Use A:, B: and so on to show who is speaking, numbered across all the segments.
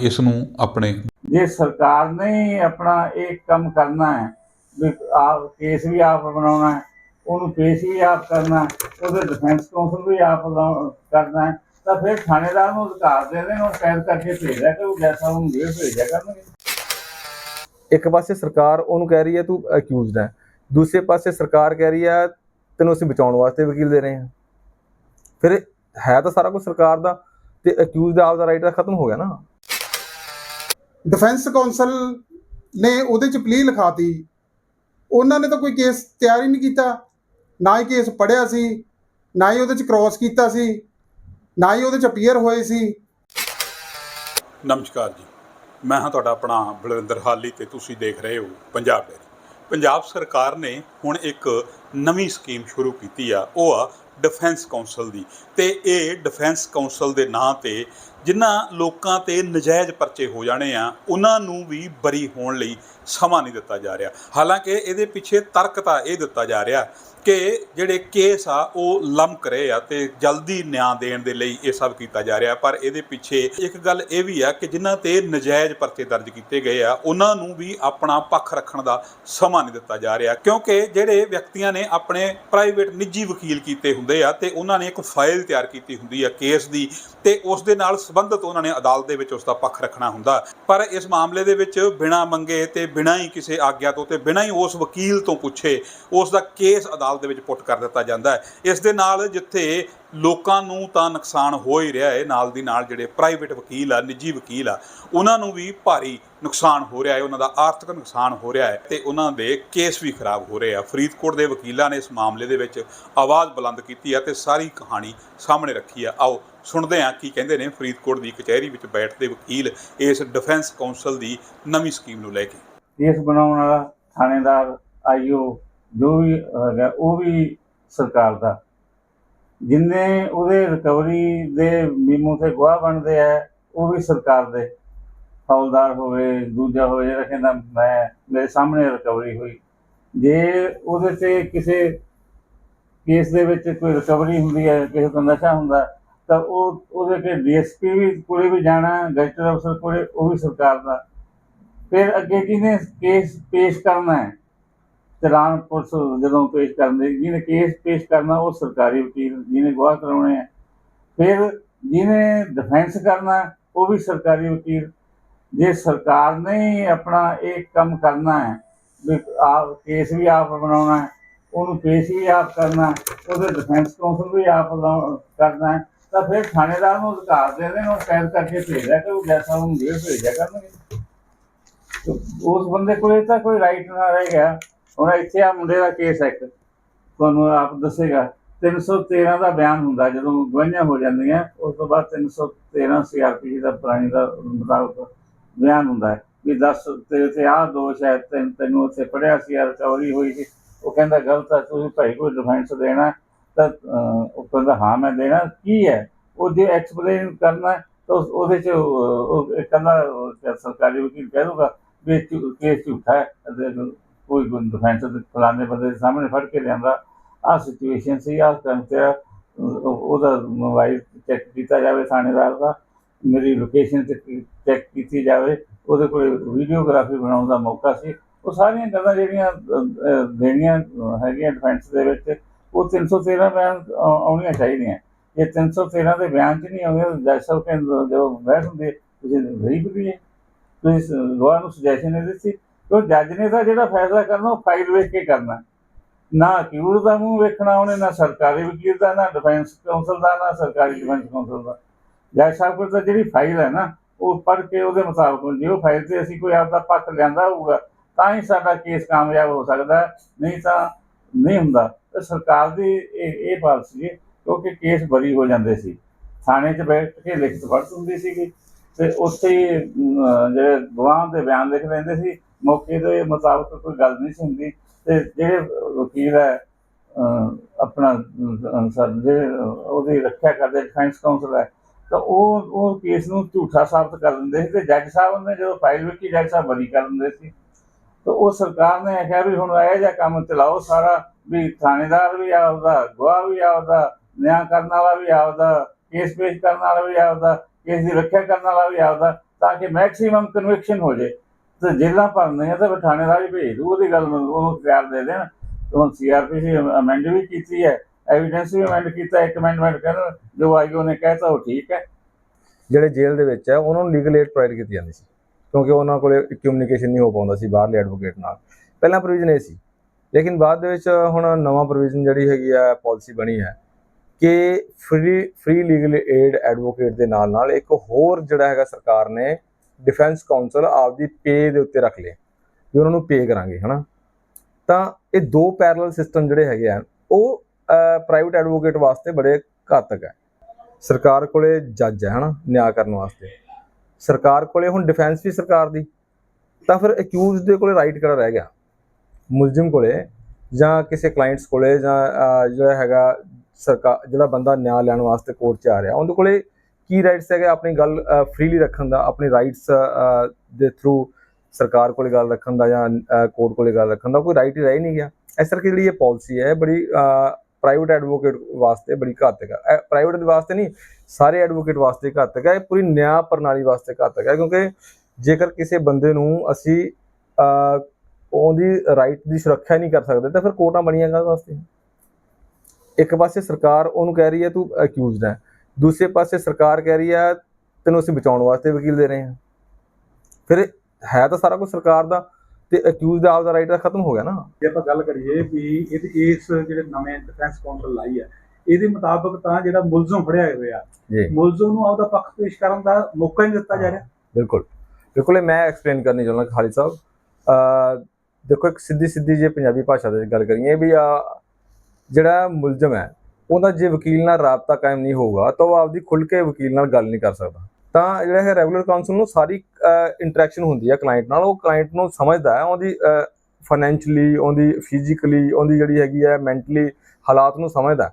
A: ਇਸ ਨੂੰ ਆਪਣੇ
B: ਜੇ ਸਰਕਾਰ ਨੇ ਆਪਣਾ ਇਹ ਕੰਮ ਕਰਨਾ ਹੈ ਵੀ ਆਪ ਕੇਸ ਵੀ ਆਪ ਬਣਾਉਣਾ ਹੈ ਉਹਨੂੰ ਪੇਸ਼ ਵੀ ਆਪ ਕਰਨਾ ਹੈ, ਉਹਦੇ ਡਿਫੈਂਸ ਕਾਉਂਸਲ ਵੀ ਆਪ ਕਰਨਾ ਹੈ ਤਾਂ ਫਿਰ ਥਾਣੇਦਾਰ ਨੂੰ ਅਧਿਕਾਰ ਦੇ ਦੇਣ ਉਹ ਕੈਦ ਕਰਕੇ ਭੇਜਿਆ ਕਿ ਜੈਸਾ ਉਹਨੂੰ ਜੇਲ੍ਹ ਭੇਜਿਆ ਕਰਨਗੇ।
C: ਇੱਕ ਪਾਸੇ ਸਰਕਾਰ ਉਹਨੂੰ ਕਹਿ ਰਹੀ ਹੈ ਤੂੰ ਅਕਿਊਜ਼ਡ ਹੈ। ਦੂਸਰੇ ਪਾਸੇ ਸਰਕਾਰ ਕਹਿ ਰਹੀ ਹੈ ਤੈਨੂੰ ਅਸੀਂ ਬਚਾਉਣ ਵਾਸਤੇ ਵਕੀਲ ਦੇ ਰਹੇ ਹਾਂ। ਫਿਰ ਹੈ ਤਾਂ ਸਾਰਾ ਕੁਝ ਸਰਕਾਰ ਦਾ ਤੇ ਅਕਿਊਜ਼ ਦਾ ਆਪਦਾ ਰਾਈਟ ਖਤਮ ਹੋ ਗਿਆ ਨਾ।
D: ਡਿਫੈਂਸ ਕਾਉਂਸਲ ਨੇ ਉਹਦੇ ਚ ਪਲੀ ਲਿਖਾਤੀ। ਉਹਨਾਂ ਨੇ ਤਾਂ ਕੋਈ ਕੇਸ ਤਿਆਰ ਹੀ ਨਹੀਂ ਕੀਤਾ। ਨਾ ਹੀ ਕੇਸ ਪੜਿਆ ਸੀ, ਨਾ ਹੀ ਉਹਦੇ ਚ ਕ੍ਰਾਸ ਕੀਤਾ ਸੀ, ਨਾ ਹੀ ਉਹਦੇ ਚ ਅਪੀਅਰ ਹੋਏ ਸੀ।
A: ਨਮਸਕਾਰ ਜੀ। ਮੈਂ ਹਾਂ ਤੁਹਾਡਾ ਆਪਣਾ ਬਲਵਿੰਦਰ ਹਾਲੀ ਤੇ ਤੁਸੀਂ ਦੇਖ ਰਹੇ ਹੋ ਪੰਜਾਬ ਡੇਰੀ ਪੰਜਾਬ ਸਰਕਾਰ ਨੇ ਹੁਣ ਇੱਕ ਨਵੀਂ ਸਕੀਮ ਸ਼ੁਰੂ ਕੀਤੀ ਆ, ਉਹ ਆ ਡਿਫੈਂਸ ਕਾਉਂਸਲ ਦੀ। ਤੇ ਇਹ ਡਿਫੈਂਸ ਕਾਉਂਸਲ ਦੇ ਨਾਂ ਤੇ ਜਿਨ੍ਹਾਂ ਲੋਕਾਂ ਤੇ ਨਜਾਇਜ਼ ਪਰਚੇ ਹੋ ਜਾਣੇ ਆ, ਉਹਨਾਂ ਨੂੰ ਵੀ ਬਰੀ ਹੋਣ ਲਈ ਸਮਾਂ ਨਹੀਂ ਦਿੱਤਾ ਜਾ ਰਿਹਾ। ਹਾਲਾਂਕਿ ਇਹਦੇ ਪਿੱਛੇ ਤਰਕ ਤਾਂ ਇਹ ਦਿੱਤਾ ਜਾ ਰਿਹਾ ਕਿ ਜਿਹੜੇ ਕੇਸ ਆ, ਉਹ ਲੰਮਕ ਰਹੇ ਆ ਤੇ ਜਲਦੀ ਨਿਆਂ ਦੇਣ ਦੇ ਲਈ ਇਹ ਸਭ ਕੀਤਾ ਜਾ ਰਿਹਾ। ਪਰ ਇਹਦੇ ਪਿੱਛੇ ਇੱਕ ਗੱਲ ਇਹ ਵੀ ਆ ਕਿ ਜਿਨ੍ਹਾਂ ਤੇ ਨਜਾਇਜ਼ ਪਰਚੇ ਦਰਜ ਕੀਤੇ ਗਏ ਆ, ਉਹਨਾਂ ਨੂੰ ਵੀ ਆਪਣਾ ਪੱਖ ਰੱਖਣ ਦਾ ਸਮਾਂ ਨਹੀਂ ਦਿੱਤਾ ਜਾ ਰਿਹਾ। ਕਿਉਂਕਿ ਜਿਹੜੇ ਵਿਅਕਤੀਆਂ ਨੇ ਆਪਣੇ ਪ੍ਰਾਈਵੇਟ ਨਿੱਜੀ ਵਕੀਲ ਕੀਤੇ ਹੁੰਦੇ ਆ ਤੇ ਉਹਨਾਂ ਨੇ ਇੱਕ ਫਾਈਲ ਤਿਆਰ ਕੀਤੀ ਹੁੰਦੀ ਆ ਕੇਸ ਦੀ ਤੇ ਉਸ ਦੇ ਨਾਲ ਸੰਬੰਧਿਤ ਉਹਨਾਂ ਨੇ ਅਦਾਲਤ ਦੇ ਵਿੱਚ ਉਸ ਦਾ ਪੱਖ ਰੱਖਣਾ ਹੁੰਦਾ। ਪਰ ਇਸ ਮਾਮਲੇ ਦੇ ਵਿੱਚ ਬਿਨਾਂ ਮੰਗੇ ਤੇ ਬਿਨਾਂ ਹੀ ਕਿਸੇ ਆਗਿਆ ਤੋਂ ਤੇ ਬਿਨਾਂ ਹੀ ਉਸ ਵਕੀਲ ਤੋਂ ਪੁੱਛੇ ਉਸ ਦਾ ਕੇਸ ਅਦਾਲਤ ਦੇ ਵਿੱਚ ਪੁੱਟ ਕਰ ਦਿੱਤਾ ਜਾਂਦਾ ਹੈ। ਇਸ ਦੇ ਨਾਲ ਜਿੱਥੇ ਲੋਕਾਂ ਨੂੰ ਤਾਂ ਨੁਕਸਾਨ ਹੋ ਹੀ ਰਿਹਾ ਹੈ ਨਾਲ ਦੀ ਨਾਲ ਜਿਹੜੇ ਪ੍ਰਾਈਵੇਟ ਵਕੀਲ ਆ, ਨਿੱਜੀ ਵਕੀਲ ਆ, ਉਹਨਾਂ ਨੂੰ ਵੀ ਭਾਰੀ ਨੁਕਸਾਨ ਹੋ ਰਿਹਾ ਹੈ ਉਹਨਾਂ ਦਾ ਆਰਥਿਕ ਨੁਕਸਾਨ ਹੋ ਰਿਹਾ ਹੈ ਤੇ ਉਹਨਾਂ ਦੇ ਕੇਸ ਵੀ ਖਰਾਬ ਹੋ ਰਹੇ ਆ। ਫਰੀਦਕੋਟ ਦੇ ਵਕੀਲਾਂ ਨੇ ਇਸ ਮਾਮਲੇ ਦੇ ਵਿੱਚ ਆਵਾਜ਼ ਬੁਲੰਦ ਕੀਤੀ ਆ ਤੇ ਸਾਰੀ ਕਹਾਣੀ ਸਾਹਮਣੇ ਰੱਖੀ ਆ। ਆਓ ਸੁਣਦੇ ਆ ਕੀ ਕਹਿੰਦੇ ਨੇ ਫਰੀਦਕੋਟ ਦੀ ਕਚਹਿਰੀ ਵਿੱਚ ਬੈਠਦੇ ਵਕੀਲ ਇਸ ਡਿਫੈਂਸ ਕਾਉਂਸਲ ਦੀ ਨਵੀਂ ਸਕੀਮ ਨੂੰ ਲੈ ਕੇ।
B: ਕੇਸ ਬਣਾਉਣ ਵਾਲਾ ਥਾਣੇਦਾਰ, ਆਈਓ, ਜੋ ਵੀ ਹੈਗਾ, ਉਹ ਵੀ ਸਰਕਾਰ ਦਾ। ਜਿੰਨੇ ਉਹਦੇ ਰਿਕਵਰੀ ਦੇ ਮੀਮੋ ਤੇ ਗਵਾਹ ਬਣਦੇ ਆ, ਉਹ ਵੀ ਸਰਕਾਰ ਦੇ। ਹੌਲਦਾਰ ਹੋਵੇ, ਦੂਜਾ ਹੋਵੇ, ਜਿਹੜਾ ਕਹਿੰਦਾ ਮੈਂ, ਮੇਰੇ ਸਾਹਮਣੇ ਰਿਕਵਰੀ ਹੋਈ। ਜੇ ਉਹਦੇ ਤੇ ਕਿਸੇ ਕੇਸ ਦੇ ਵਿੱਚ ਕੋਈ ਰਿਕਵਰੀ ਹੁੰਦੀ ਹੈ, ਕਿਸੇ ਤੋਂ ਨਸ਼ਾ ਹੁੰਦਾ, ਤਾਂ ਉਹ, ਉਹਦੇ ਤੇ ਡੀਐਸਪੀ ਵੀ ਕੋਲੇ ਵੀ ਜਾਣਾ ਗਜ਼ਟਰ ਅਫਸਰ ਕੋਲੇ, ਉਹ ਵੀ ਸਰਕਾਰ ਦਾ। ਫਿਰ ਅੱਗੇ ਜਿਹਨੇ ਕੇਸ ਪੇਸ਼ ਕਰਨਾ ਹੈ? ਚਲਾਨ ਪੁਲਿਸ ਜਦੋਂ ਪੇਸ਼ ਕਰਦੇ, ਜਿਹਨੇ ਕੇਸ ਪੇਸ਼ ਕਰਨਾ, ਉਹ ਸਰਕਾਰੀ ਵਕੀਲ, ਜਿਹਨੇ ਗਵਾਹ ਕਰਾਉਣੇ ਆ। ਫਿਰ ਜਿਹਨੇ ਡਿਫੈਂਸ ਕਰਨਾ, ਉਹ ਵੀ ਸਰਕਾਰੀ ਵਕੀਲ। ਜੇ ਸਰਕਾਰ ਨੇ ਆਪਣਾ ਇਹ ਕੰਮ ਕਰਨਾ ਹੈ, ਵੀ ਆਪ ਕੇਸ ਵੀ ਆਪ ਬਣਾਉਣਾ ਹੈ, ਉਹਨੂੰ ਪੇਸ਼ ਵੀ ਆਪ ਕਰਨਾ ਉਹਦੇ ਡਿਫੈਂਸ ਕਾਉਂਸਲ ਵੀ ਆਪ ਕਰਨਾ ਤਾਂ ਫਿਰ ਥਾਣੇਦਾਰ ਨੂੰ ਅਧਿਕਾਰ ਦੇ ਦੇਣ, ਉਹ ਕੈਦ ਕਰਕੇ ਭੇਜਿਆ ਕਿ ਉਹ ਜੈਸਾ ਉਹਨੂੰ ਜੇਲ੍ਹ ਭੇਜਿਆ ਕਰਨਗੇ। ਉਸ ਬੰਦੇ ਕੋਲੇ ਤਾਂ ਕੋਈ ਰਾਈਟ ਨਾ ਰਹਿ ਗਿਆ। ਹੁਣ ਇੱਥੇ ਆ ਮੁੰਡੇ ਦਾ ਕੇਸ ਹੈ ਇੱਕ। ਤੁਹਾਨੂੰ ਆਪ ਦੱਸੇਗਾ। 313 ਦਾ ਬਿਆਨ ਹੁੰਦਾ, ਜਦੋਂ ਗਵਾਹੀਆਂ ਹੋ ਜਾਂਦੀਆਂ, ਉਸ ਤੋਂ ਬਾਅਦ 313 ਸੀਆਰਪੀ ਦਾ ਪੁਰਾਣੀ ਦਾ ਮੁਤਾਬਕ ਬਿਆਨ ਹੁੰਦਾ ਹੈ। ਵੀ ਦੱਸ ਤੇਰੇ ਤੇ ਆਹ ਦੋਸ਼ ਹੈ, ਤੈਨੂੰ ਤੈਨੂੰ ਉੱਥੇ ਪੜਿਆ ਸੀ ਆ ਰਿਕਵਰੀ ਹੋਈ ਸੀ। ਉਹ ਕਹਿੰਦਾ, ਗਲਤ ਹੈ ਤੁਸੀਂ ਭਾਈ ਕੋਈ ਡਿਫੈਂਸ ਦੇਣਾ ਤਾਂ ਉਹ ਕਹਿੰਦਾ, ਹਾਂ, ਮੈਂ ਦੇਣਾ ਕੀ ਹੈ? ਉਹ ਜੇ ਐਕਸਪਲੇਨ ਕਰਨਾ ਤਾਂ ਉਹਦੇ ਚ, ਉਹ ਕਹਿੰਦਾ ਸਰਕਾਰੀ ਵਕੀਲ ਕਹਿ ਦੂਗਾ ਵੀ ਕੇਸ ਝੂਠਾ ਹੈ ਅਤੇ ਕੋਈ ਡਿਫੈਂਸ ਫਲਾਣੇ ਬੰਦੇ ਦੇ ਸਾਹਮਣੇ ਫੜ ਕੇ ਲਿਆਂਦਾ। ਆਹ ਸਿਚੁਏਸ਼ਨ ਸੀ ਆਹ ਕੰਮ ਤੇ ਆ, ਉਹਦਾ ਮੋਬਾਈਲ ਚੈੱਕ ਕੀਤਾ ਜਾਵੇ ਥਾਣੇਦਾਰ ਦਾ ਮੇਰੀ ਲੋਕੇਸ਼ਨ ਚੈੱਕ ਕੀਤੀ ਜਾਵੇ ਉਹਦੇ ਕੋਲ ਵੀਡੀਓਗ੍ਰਾਫੀ ਬਣਾਉਣ ਦਾ ਮੌਕਾ ਸੀ। ਉਹ ਸਾਰੀਆਂ ਗੱਲਾਂ ਜਿਹੜੀਆਂ ਦੇਣੀਆਂ ਹੈਗੀਆਂ ਡਿਫੈਂਸ ਦੇ ਵਿੱਚ ਉਹ 313 ਬਿਆਨ ਆਉਣੀਆਂ ਚਾਹੀਦੀਆਂ। ਜੇ 313 ਦੇ ਬਿਆਨ ਚ ਨਹੀਂ ਆਉਂਦੇ ਜੱਜ ਸਾਹਿਬ ਕਹਿੰਦੇ ਜੋ ਬਹਿਸ ਹੁੰਦੀ ਹੈ, ਤੁਸੀਂ ਵੈਰੀ ਹੈ। ਤੁਸੀਂ ਗਵਾਹ ਨੂੰ ਸੁਜੈਸ਼ਨ ਨਹੀਂ ਦਿੱਤੀ। ਉਹ ਜੱਜ ਨੇ ਤਾਂ ਜਿਹੜਾ ਫੈਸਲਾ ਕਰਨਾ, ਉਹ ਫਾਈਲ ਵੇਖ ਕੇ ਕਰਨਾ। ਨਾ ਅਕਿਊਜ਼ ਦਾ ਮੂੰਹ ਵੇਖਣਾ ਉਹਨੇ, ਨਾ ਸਰਕਾਰੀ ਵਕੀਲ ਦਾ, ਨਾ ਡਿਫੈਂਸ ਕਾਉਂਸਲ ਦਾ, ਨਾ ਸਰਕਾਰੀ ਡਿਫੈਂਸ ਕਾਉਂਸਲ ਦਾ। ਜੱਜ ਸਾਹਿਬ ਕੋਲ ਤਾਂ ਜਿਹੜੀ ਫਾਈਲ ਹੈ ਨਾ, ਉਹ ਪੜ੍ਹ ਕੇ ਉਹਦੇ ਮੁਤਾਬਕ ਜੇ ਉਹ ਫਾਈਲ ਤੇ ਅਸੀਂ ਕੋਈ ਆਪਦਾ ਪੱਖ ਲਿਆਂਦਾ ਹੋਊਗਾ, ਤਾਂ ਹੀ ਸਾਡਾ ਕੇਸ ਕਾਮਯਾਬ ਹੋ ਸਕਦਾ ਨਹੀਂ ਤਾਂ ਨਹੀਂ ਹੁੰਦਾ। ਤੇ ਸਰਕਾਰ ਦੀ ਇਹ ਇਹ ਪਾਲਿਸੀ ਹੈ, ਕਿਉਂਕਿ ਕੇਸ ਬਰੀ ਹੋ ਜਾਂਦੇ ਸੀ। ਥਾਣੇ 'ਚ ਬੈਠ ਕੇ ਲਿਖਤ ਪੜ੍ਹ ਹੁੰਦੀ ਸੀਗੀ। ਤੇ ਉੱਥੇ ਜਿਹੜੇ ਗਵਾਹ ਦੇ ਬਿਆਨ ਲਿਖ ਲੈਂਦੇ ਸੀ। ਮੌਕੇ ਦੇ ਮੁਤਾਬਕ ਕੋਈ ਗੱਲ ਨਹੀਂ ਸੀ ਹੁੰਦੀ ਤੇ ਜਿਹੜੇ ਵਕੀਲ ਹੈ ਆਪਣਾ ਅਮ, ਜਿਹੜੇ ਉਹਦੀ ਰੱਖਿਆ ਕਰਦੇ ਡਿਫੈਂਸ ਕਾਉਂਸਲ ਹੈ ਤਾਂ ਉਹ ਉਹ ਕੇਸ ਨੂੰ ਝੂਠਾ ਸਾਬਤ ਕਰ ਦਿੰਦੇ ਸੀ ਤੇ ਜੱਜ ਸਾਹਿਬ ਨੇ ਜਦੋਂ ਫਾਈਲ ਵੇਖੀ ਜੱਜ ਸਾਹਿਬ ਬਰੀ ਕਰ ਦਿੰਦੇ ਸੀ। ਤਾਂ ਉਹ ਸਰਕਾਰ ਨੇ ਆਖਿਆ ਵੀ ਹੁਣ ਇਹ ਜਿਹਾ ਕੰਮ ਚਲਾਓ ਸਾਰਾ ਵੀ ਥਾਣੇਦਾਰ ਵੀ ਆਪਦਾ ਗਵਾਹ ਵੀ ਆਪਦਾ ਨਿਆਂ ਕਰਨ ਵਾਲਾ ਵੀ ਆਪਦਾ ਕੇਸ ਪੇਸ਼ ਕਰਨ ਵਾਲਾ ਵੀ ਆਪਦਾ ਕੇਸ ਦੀ ਰੱਖਿਆ ਕਰਨ ਵਾਲਾ ਵੀ ਆਪਦਾ ਤਾਂ ਕਿ ਮੈਕਸਿਮਮ ਕਨਵਿਕਸ਼ਨ ਹੋ ਜੇ ਤੇ ਜੇਲ੍ਹਾਂ ਭਰਨੀਆਂ ਤਾਂ ਫਿਰ ਥਾਣੇ ਰਾਜ ਭੇਜ ਦੂ ਉਹਦੀ ਗੱਲ ਉਹਨੂੰ ਖਿਆਲ ਦੇ ਦੇਣ। ਹੁਣ ਸੀਆਰਪੀਸੀ ਅਮੈਂਡ ਵੀ ਕੀਤੀ ਹੈ ਐਵੀਡੈਂਸ ਵੀ ਅਮੈਂਡ ਕੀਤਾ, ਇੱਕ ਅਮੈਂਡਮੈਂਟ ਕਹਿੰਦਾ ਜੋ ਆਈਓ ਨੇ ਕਹਿਤਾ, ਉਹ ਠੀਕ ਹੈ।
C: ਜਿਹੜੇ ਜੇਲ੍ਹ ਦੇ ਵਿੱਚ ਹੈ, ਉਹਨਾਂ ਨੂੰ ਲੀਗਲ ਏਡ ਪ੍ਰੋਵਾਈਡ ਕੀਤੀ ਜਾਂਦੀ ਸੀ, ਕਿਉਂਕਿ ਉਹਨਾਂ ਕੋਲੇ ਕਮਿਊਨੀਕੇਸ਼ਨ ਨਹੀਂ ਹੋ ਪਾਉਂਦਾ ਸੀ ਬਾਹਰਲੇ ਐਡਵੋਕੇਟ ਨਾਲ। ਪਹਿਲਾਂ ਪ੍ਰੋਵੀਜ਼ਨ ਇਹ ਸੀ, ਲੇਕਿਨ ਬਾਅਦ ਦੇ ਵਿੱਚ ਹੁਣ ਨਵਾਂ ਪ੍ਰੋਵੀਜ਼ਨ ਜਿਹੜੀ ਹੈਗੀ ਆ ਪਾਲਿਸੀ ਬਣੀ ਹੈ, ਕਿ free free legal aid advocate ਦੇ ਨਾਲ ਨਾਲ ਇੱਕ ਹੋਰ ਜਿਹੜਾ ਹੈਗਾ ਸਰਕਾਰ ਨੇ ਡਿਫੈਂਸ ਕਾਉਂਸਲ ਆਪਦੀ ਪੇ ਦੇ ਉੱਤੇ ਰੱਖ ਲਏ, ਵੀ ਉਹਨਾਂ ਨੂੰ ਪੇ ਕਰਾਂਗੇ, ਹਨਾ। ਤਾਂ ਇਹ ਦੋ ਪੈਰਲਲ ਸਿਸਟਮ ਜਿਹੜੇ ਹੈਗੇ ਆ, ਉਹ ਪ੍ਰਾਈਵੇਟ ਐਡਵੋਕੇਟ ਵਾਸਤੇ ਬੜੇ ਘਾਤਕ ਹੈ ਸਰਕਾਰ ਕੋਲੇ ਜੱਜ ਹੈ ਹਨਾ, ਨਿਆਂ ਕਰਨ ਵਾਸਤੇ। ਸਰਕਾਰ ਕੋਲੇ ਹੁਣ ਡਿਫੈਂਸ ਵੀ ਸਰਕਾਰ ਦੀ, ਤਾਂ ਫਿਰ ਅਕਿਊਜ਼ ਦੇ ਕੋਲੇ ਰਾਈਟ ਕਿਹੜਾ ਰਹਿ ਗਿਆ? ਮੁਲਜ਼ਮ ਕੋਲੇ ਜਾਂ ਕਿਸੇ ਕਲਾਇੰਟਸ ਕੋਲੇ ਜਾਂ ਜਿਹੜਾ ਹੈਗਾ ਸਰਕਾਰ ਜਿਹੜਾ ਬੰਦਾ ਨਿਆਂ ਲੈਣ ਵਾਸਤੇ ਕੋਰਟ 'ਚ ਆ ਰਿਹਾ, ਉਹਦੇ ਕੋਲੇ ਕੀ ਰਾਈਟਸ ਹੈਗੇ ਆਪਣੀ ਗੱਲ ਫ੍ਰੀਲੀ ਰੱਖਣ ਦਾ, ਆਪਣੀ ਰਾਈਟਸ ਦੇ ਥਰੂ ਸਰਕਾਰ ਕੋਲੇ ਗੱਲ ਰੱਖਣ ਦਾ ਜਾਂ ਕੋਰਟ ਕੋਲੇ ਗੱਲ ਰੱਖਣ ਦਾ ਕੋਈ ਰਾਈਟ ਹੀ ਰਹਿ ਹੀ ਨਹੀਂ ਗਿਆ। ਇਸ ਕਰਕੇ ਜਿਹੜੀ ਇਹ ਪਾਲਿਸੀ ਹੈ ਬੜੀ ਪ੍ਰਾਈਵੇਟ ਐਡਵੋਕੇਟ ਵਾਸਤੇ ਬੜੀ ਘਾਤਕ ਹੈ। ਪ੍ਰਾਈਵੇਟ ਦੇ ਵਾਸਤੇ ਨਹੀਂ, ਸਾਰੇ ਐਡਵੋਕੇਟ ਵਾਸਤੇ ਘਾਤਕ ਹੈ। ਇਹ ਪੂਰੀ ਨਿਆਂ ਪ੍ਰਣਾਲੀ ਵਾਸਤੇ ਘਾਤਕ ਹੈ ਕਿਉਂਕਿ ਜੇਕਰ ਕਿਸੇ ਬੰਦੇ ਨੂੰ ਅਸੀਂ ਉਹਦੀ ਰਾਈਟ ਦੀ ਸੁਰੱਖਿਆ ਨਹੀਂ ਕਰ ਸਕਦੇ, ਤਾਂ ਫਿਰ ਕੋਰਟਾਂ ਬਣੀਆਂ ਕਾਹਦੇ ਵਾਸਤੇ? ਇੱਕ ਪਾਸੇ ਸਰਕਾਰ ਉਹਨੂੰ ਕਹਿ ਰਹੀ ਹੈ, ਤੂੰ ਅਕਿਊਜ਼ਡ ਹੈ। ਦੂਸਰੇ ਪਾਸੇ ਸਰਕਾਰ ਕਹਿ ਰਹੀ ਹੈ ਤੈਨੂੰ ਅਸੀਂ ਬਚਾਉਣ ਵਾਸਤੇ ਵਕੀਲ ਦੇ ਰਹੇ ਹਾਂ। ਫਿਰ ਹੈ ਤਾਂ ਸਾਰਾ ਕੁਝ ਸਰਕਾਰ ਦਾ ਤੇ ਅਕਿਊਜ਼ ਦਾ ਆਪਦਾ ਰਾਈਟ ਤਾਂ ਖਤਮ ਹੋ ਗਿਆ ਨਾ।
E: ਜੇ ਆਪਾਂ ਗੱਲ ਕਰੀਏ ਵੀ ਇਹਦੇ ਇਸ ਜਿਹੜੇ ਨਵੇਂ ਡਿਫੈਂਸ ਕਾਉਂਸਲ ਲਾਈ ਹੈ ਇਹਦੇ ਮੁਤਾਬਕ ਤਾਂ ਜਿਹੜਾ ਮੁਲਜ਼ਮ ਫੜਿਆ ਹੋਇਆ ਮੁਲਜ਼ਮ ਨੂੰ ਆਪਦਾ ਪੱਖ ਪੇਸ਼ ਕਰਨ ਦਾ ਮੌਕਾ ਹੀ ਦਿੱਤਾ ਜਾ ਰਿਹਾ।
C: ਬਿਲਕੁਲ। ਬਿਲਕੁਲ ਇਹ ਮੈਂ ਐਕਸਪਲੇਨ ਕਰਨੀ ਚਾਹੁੰਦਾ ਖਾਲਿਦ ਸਾਹਿਬ। ਅ ਦੇਖੋ ਇੱਕ ਸਿੱਧੀ ਸਿੱਧੀ ਜੇ ਪੰਜਾਬੀ ਭਾਸ਼ਾ ਦੇ ਗੱਲ ਕਰੀਏ ਵੀ ਆ ਜਿਹੜਾ ਮੁਲਜ਼ਮ ਹੈ ਉਹਦਾ ਜੇ ਵਕੀਲ ਨਾਲ ਰਾਬਤਾ ਕਾਇਮ ਨਹੀਂ ਹੋਊਗਾ, ਤਾਂ ਉਹ ਆਪਦੀ ਖੁੱਲ ਕੇ ਵਕੀਲ ਨਾਲ ਗੱਲ ਨਹੀਂ ਕਰ ਸਕਦਾ। ਤਾਂ ਜਿਹੜਾ ਹੈ ਰੈਗੂਲਰ ਕਾਉਂਸਲ ਨੂੰ ਸਾਰੀ ਇੰਟਰੈਕਸ਼ਨ ਹੁੰਦੀ ਹੈ ਕਲਾਇੰਟ ਨਾਲ, ਉਹ ਕਲਾਇੰਟ ਨੂੰ ਸਮਝਦਾ ਹੈ, ਉਹਦੀ ਫਾਈਨੈਂਸ਼ਲੀ ਉਹਦੀ ਫਿਜ਼ੀਕਲੀ ਉਹਦੀ ਜਿਹੜੀ ਹੈਗੀ ਹੈ ਮੈਂਟਲੀ ਹਾਲਾਤ ਨੂੰ ਸਮਝਦਾ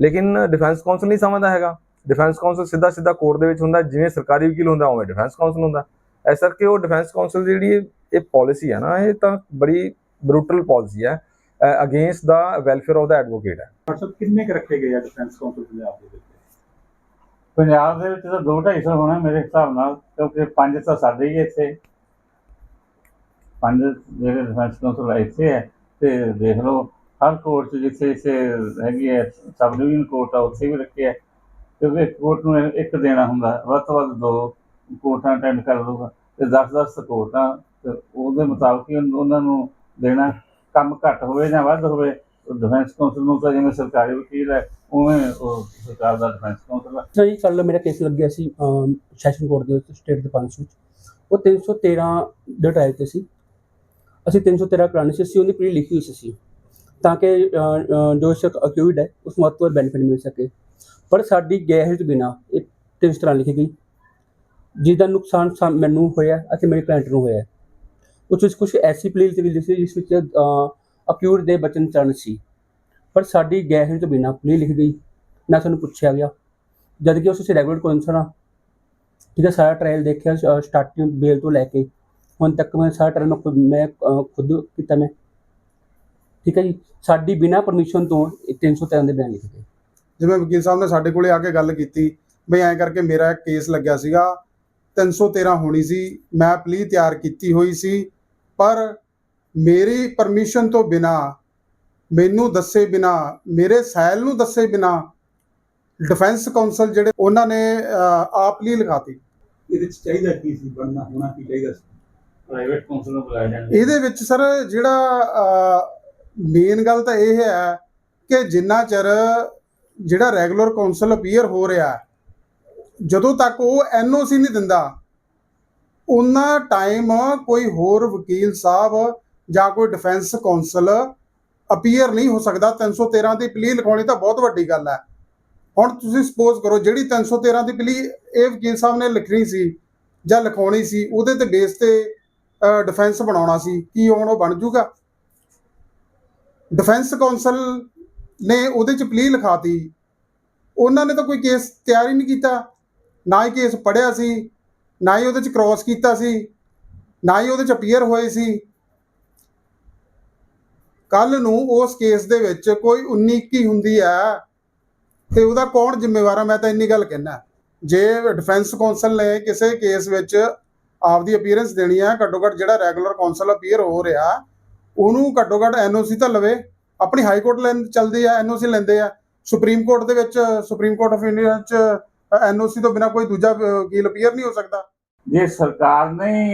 C: ਲੇਕਿਨ ਡਿਫੈਂਸ ਕਾਉਂਸਲ ਨਹੀਂ ਸਮਝਦਾ ਹੈਗਾ। ਡਿਫੈਂਸ ਕਾਉਂਸਲ ਸਿੱਧਾ ਸਿੱਧਾ ਕੋਰਟ ਦੇ ਵਿੱਚ ਹੁੰਦਾ, ਜਿਵੇਂ ਸਰਕਾਰੀ ਵਕੀਲ ਹੁੰਦਾ, ਉਵੇਂ ਡਿਫੈਂਸ ਕਾਉਂਸਲ ਹੁੰਦਾ। ਇਸ ਕਰਕੇ ਉਹ ਡਿਫੈਂਸ ਕਾਉਂਸਲ ਦੀ ਜਿਹੜੀ ਇਹ- ਇਹ ਪਾਲਿਸੀ ਹੈ ਨਾ, ਇਹ ਤਾਂ ਬੜੀ ਬਰੂਟਲ ਪਾਲਿਸੀ ਹੈ। Against the welfare of the advocate ਹੈ।
E: ਮਤਲਬ ਕਿੰਨੇ ਕੁ ਰੱਖੇ ਗਏ ਆ ਡਿਫੈਂਸ ਕਾਉਂਸਲ ਪੰਜਾਬ ਦੇ ਵਿੱਚ?
B: ਪੰਜਾਬ ਦੇ ਵਿੱਚ ਤਾਂ 2-250 ਹੋਣਾ ਮੇਰੇ ਹਿਸਾਬ ਨਾਲ ਕਿਉਂਕਿ ਪੰਜ ਤਾਂ ਸਾਡੇ ਹੀ ਇੱਥੇ। ਪੰਜ ਜਿਹੜੇ ਡਿਫੈਂਸ ਕਾਉਂਸਲ ਇੱਥੇ ਹੈ ਤੇ ਦੇਖ ਲਓ ਹਰ ਕੋਰਟ 'ਚ ਜਿੱਥੇ ਇੱਥੇ ਹੈਗੀ ਹੈ ਸਬ ਡਿਵੀਜ਼ਨ ਕੋਰਟ ਆ ਉੱਥੇ ਵੀ ਰੱਖਿਆ ਕਿਉਂਕਿ ਕੋਰਟ ਨੂੰ ਇੱਕ ਦੇਣਾ ਹੁੰਦਾ ਵੱਧ ਤੋਂ ਵੱਧ ਦੋ ਕੋਰਟਾਂ ਅਟੈਂਡ ਕਰ ਲਊਗਾ। ਤੇ 10-10 ਕੋਰਟਾਂ ਤੇ ਉਹਦੇ ਮੁਤਾਬਕ ਹੀ ਉਹਨਾਂ ਨੂੰ ਦੇਣਾ। ਕੰਮ ਘੱਟ ਹੋਵੇ ਜਾਂ ਵੱਧ ਹੋਵੇ ਡਿਫੈਂਸ ਕਾਉਂਸਲ ਨੂੰ ਤਾਂ ਜਿਵੇਂ ਸਰਕਾਰੀ ਵਕੀਲ ਹੈ, ਉਵੇਂ ਉਹ ਸਰਕਾਰ ਦਾ ਡਿਫੈਂਸ ਕਾਉਂਸਲ ਹੈ
F: ਜੀ, ਕੱਲ੍ਹ ਮੇਰਾ ਕੇਸ ਲੱਗਿਆ ਸੀ ਸੈਸ਼ਨ ਕੋਰਟ ਦੇ ਵਿੱਚ ਸਟੇਟ ਡਿਫੈਂਸ ਵਿੱਚ। ਉਹ 313 ਦੇ ਟ੍ਰਾਇਲ ਤੇ ਸੀ। ਅਸੀਂ 313 ਕਰਾਉਣੀ ਸੀ, ਅਸੀਂ ਉਹਦੀ ਪ੍ਰੀ ਲਿਖੀ ਹੋਈ ਸੀ ਤਾਂ ਕਿ ਜੋ ਸ਼ਕ ਅਕਿਊਡ ਹੈ, ਉਸ ਨੂੰ ਵੱਧ ਤੋਂ ਵੱਧ ਬੈਨੀਫਿਟ ਮਿਲ ਸਕੇ। ਪਰ ਸਾਡੀ ਗੈਰ ਤੋਂ ਬਿਨਾ ਇਹ ਤਿੰਨ ਤਰ੍ਹਾਂ ਲਿਖੀ ਗਈ। ਜਿਹਦਾ ਨੁਕਸਾਨ ਸਾ- ਮੈਨੂੰ ਹੋਇਆ ਅਤੇ ਮੇਰੇ ਕਲਾਇੰਟ ਨੂੰ ਹੋਇਆ। ਉਸ ਵਿੱਚ ਕੁਝ ਐਸੀ ਪਲੀਲ ਤੇ ਵੀ ਲਿਖੀ ਸੀ ਜਿਸ ਵਿੱਚ ਅਕਿਊਰ ਦੇ ਬਚਨ ਚਰਨ ਸੀ। ਪਰ ਸਾਡੀ ਗੈਰ ਤੋਂ ਬਿਨਾ ਪਲੀ ਲਿਖ ਗਈ, ਨਾ ਸਾਨੂੰ ਪੁੱਛਿਆ ਗਿਆ। ਜਦ ਕਿ ਉਸ ਵਿੱਚ ਰੈਗੂਲਰ ਕੌਂਸਲ ਆ ਠੀਕ ਹੈ, ਸਾਰਾ ਟ੍ਰਾਇਲ ਦੇਖਿਆ ਸਟਾਰਟਿੰਗ ਬੇਲ ਤੋਂ ਲੈ ਕੇ ਹੁਣ ਤੱਕ ਮੈਂ ਸਾਰਾ ਟ੍ਰਾਇਲ ਮੈਂ ਖੁਦ ਮੈਂ ਖੁਦ ਕੀਤਾ ਮੈਂ। ਠੀਕ ਹੈ ਜੀ, ਸਾਡੀ ਬਿਨਾ ਪਰਮਿਸ਼ਨ ਤੋਂ ਇਹ 303 ਦੇ ਬਿਆਨ ਲਿਖੇ ਗਏ।
D: ਜਿਵੇਂ ਵਕੀਲ ਸਾਹਿਬ ਨੇ ਸਾਡੇ ਕੋਲੇ ਆ ਕੇ ਗੱਲ ਕੀਤੀ, ਬਈ ਐਂ ਕਰਕੇ ਮੇਰਾ ਕੇਸ ਲੱਗਿਆ ਸੀਗਾ 313 ਹੋਣੀ ਸੀ, ਮੈਂ ਪਲੀ ਤਿਆਰ ਕੀਤੀ ਹੋਈ ਸੀ ਪਰ ਮੇਰੀ ਪਰਮਿਸ਼ਨ ਤੋਂ ਬਿਨਾ ਮੈਨੂੰ ਦੱਸੇ ਬਿਨਾ ਮੇਰੇ ਸੈਲ ਨੂੰ ਦੱਸੇ ਬਿਨਾ ਡਿਫੈਂਸ ਕਾਉਂਸਲ ਜਿਹੜੇ ਉਹਨਾਂ ਨੇ ਆਪ ਲਈ ਲਿਖਾਤੀ।
E: ਇਹਦੇ ਚ ਚਾਹੀਦਾ ਕੀ ਸੀ? ਬਣਨਾ ਹੋਣਾ ਕੀ ਚਾਹੀਦਾ ਸੀ?
B: ਪ੍ਰਾਈਵੇਟ ਕਾਉਂਸਲ ਨੂੰ ਬੁਲਾਇਆ ਜਾਂਦਾ।
D: ਇਹਦੇ ਵਿੱਚ ਸਰ ਜਿਹੜਾ ਮੇਨ ਗੱਲ ਤਾਂ ਇਹ ਹੈ ਕਿ ਜਿੰਨਾ ਚਿਰ ਜਿਹੜਾ ਰੈਗੂਲਰ ਕਾਉਂਸਲ ਅਪੀਅਰ ਹੋ ਰਿਹਾ ਜਦੋਂ ਤੱਕ ਉਹ ਐਨਓਸੀ ਨਹੀਂ ਦਿੰਦਾ ਉਹਨਾਂ ਟਾਈਮ ਕੋਈ ਹੋਰ ਵਕੀਲ ਸਾਹਿਬ ਜਾਂ ਕੋਈ ਡਿਫੈਂਸ ਕਾਉਂਸਲ ਅਪੀਅਰ ਨਹੀਂ ਹੋ ਸਕਦਾ। 313 ਦੀ ਪਲੀ ਲਿਖਾਉਣੀ ਤਾਂ ਬਹੁਤ ਵੱਡੀ ਗੱਲ ਹੈ। ਹੁਣ ਤੁਸੀਂ ਸਪੋਜ਼ ਕਰੋ ਜਿਹੜੀ 313 ਦੀ ਪਲੀ ਇਹ ਵਕੀਲ ਸਾਹਿਬ ਨੇ ਲਿਖਣੀ ਸੀ ਜਾਂ ਲਿਖਾਉਣੀ ਸੀ, ਉਹਦੇ ਤੇ ਬੇਸ ਤੇ ਡਿਫੈਂਸ ਬਣਾਉਣਾ ਸੀ, ਕੀ ਹੁਣ ਉਹ ਬਣ ਜੂਗਾ? ਡਿਫੈਂਸ ਕਾਉਂਸਲ ਨੇ ਉਹਦੇ ਚ ਪਲੀ ਲਿਖਾਤੀ। ਉਹਨਾਂ ਨੇ ਤਾਂ ਕੋਈ ਕੇਸ ਤਿਆਰ ਹੀ ਨਹੀਂ ਕੀਤਾ। ਨਾ ਹੀ ਕੇਸ ਪੜਿਆ ਸੀ। ਨਾ ਹੀ ਉਹਦੇ ਚ ਕ੍ਰਾਸ ਕੀਤਾ ਸੀ, ਨਾ ਹੀ ਉਹਦੇ ਚ ਅਪੀਅਰ ਹੋਏ ਸੀ। ਕੱਲ ਨੂੰ ਉਸ ਕੇਸ ਦੇ ਵਿੱਚ ਕੋਈ 19 21 ਹੁੰਦੀ ਹੈ ਤੇ ਉਹਦਾ ਕੌਣ ਜ਼ਿੰਮੇਵਾਰ ਆ? ਮੈਂ ਤਾਂ ਇੰਨੀ ਗੱਲ ਕਹਿਣਾ ਜੇ ਡਿਫੈਂਸ ਕੌਂਸਲ ਨੇ ਕਿਸੇ ਕੇਸ ਵਿੱਚ ਆਪਦੀ ਅਪੀਅਰੈਂਸ ਦੇਣੀ ਹੈ ਘੱਟੋ ਘੱਟ ਜਿਹੜਾ ਰੈਗੂਲਰ ਕੌਂਸਲ ਅਪੀਅਰ ਹੋ ਰਿਹਾ, ਉਹਨੂੰ ਘੱਟੋ ਘੱਟ ਐਨਓਸੀ ਤਾਂ ਲਵੇ। ਆਪਣੀ ਹਾਈ ਕੋਰਟ ਲੈਣ ਚਲਦੀ ਆ ਐਨਓਸੀ ਲੈਂਦੇ ਆ। ਸੁਪਰੀਮ ਕੋਰਟ ਦੇ ਵਿੱਚ ਸੁਪਰੀਮ ਕੋਰਟ ਆਫ ਇੰਡੀਆ 'ਚ ਐਨਓਸੀ ਤੋਂ ਬਿਨਾ ਕੋਈ ਦੂਜਾ ਵਕੀਲ ਅਪੀਅਰ ਨਹੀਂ ਹੋ ਸਕਦਾ?
B: ਜੇ ਸਰਕਾਰ ਨੇ